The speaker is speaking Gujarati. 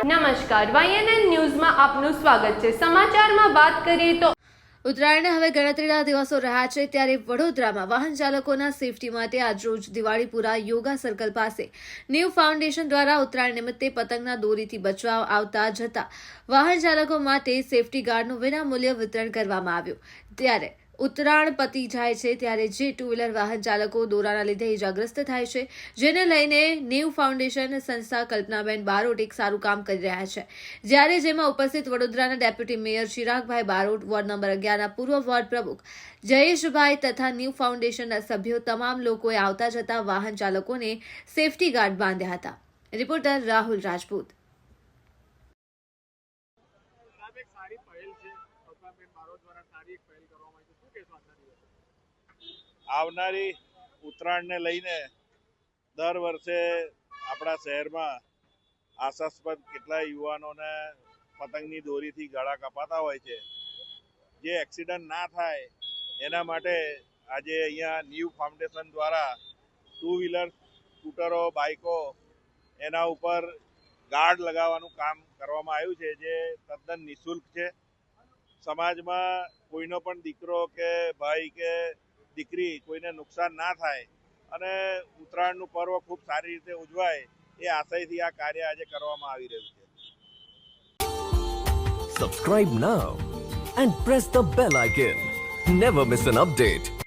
નમસ્કાર વાયએનએન ન્યૂઝમાં આપનું સ્વાગત છે. સમાચારમાં વાત કરીએ તો ઉત્તરાયણને હવે ગણતરીના દિવસો રહ્યા છે ત્યારે વડોદરામાં વાહન ચાલકોના સેફટી માટે આજરોજ દિવાળીપુરા યોગા સર્કલ પાસે ન્યૂ ફાઉન્ડેશન દ્વારા ઉત્તરાયણ નિમિત્તે પતંગના દોરીથી બચવા આવતા જતા વાહન ચાલકો માટે સેફટી ગાર્ડનું વિનામૂલ્ય વિતરણ કરવામાં આવ્યું. ત્યારે ઉત્તરાયણ પતી જાય છે ત્યારે જે ટુ વ્હીલર વાહન ચાલકો દોરાના લીધે ઇજાગ્રસ્ત થાય છે, જેને લઈને ન્યૂ ફાઉન્ડેશન સંસ્થા કલ્પનાબેન બારોટ એક સારું કામ કરી રહ્યા છે. જ્યારે જેમાં ઉપસ્થિત વડોદરાના deputy mayor Chiragbhai Barot, ward number અગિયારના પૂર્વ વોર્ડ પ્રમુખ જયેશભાઈ તથા ન્યૂ ફાઉન્ડેશનના સભ્યો તમામ લોકોએ આવતા જતા વાહન ચાલકોને સેફટી ગાર્ડ બાંધ્યા હતા. રિપોર્ટર રાહુલ રાજપૂત. આવનારી ઉત્તરાયણને લઈને દર વર્ષે આપણા શહેરમાં આશાસ્પદ કેટલાય યુવાનોને પતંગની દોરીથી ગળા કપાતા હોય છે. જે એક્સિડન્ટ ના થાય, એના માટે આજે અહીંયા ન્યૂ ફાઉન્ડેશન દ્વારા ટુ વ્હીલર, સ્કૂટરો, બાઇકો એના ઉપર ગાર્ડ લગાવવાનું કામ કરવામાં આવ્યું છે, જે તદ્દન નિઃશુલ્ક છે. સમાજમાં કોઈનો પણ દીકરો કે ભાઈ કે દીકરી કોઈને નુકસાન ના થાય અને ઉત્તરાયણનું પર્વ ખૂબ સારી રીતે ઉજવાય, એ આશયથી આ કાર્ય આજે કરવામાં આવી રહ્યું છે subscribe now and press the bell icon never miss an update.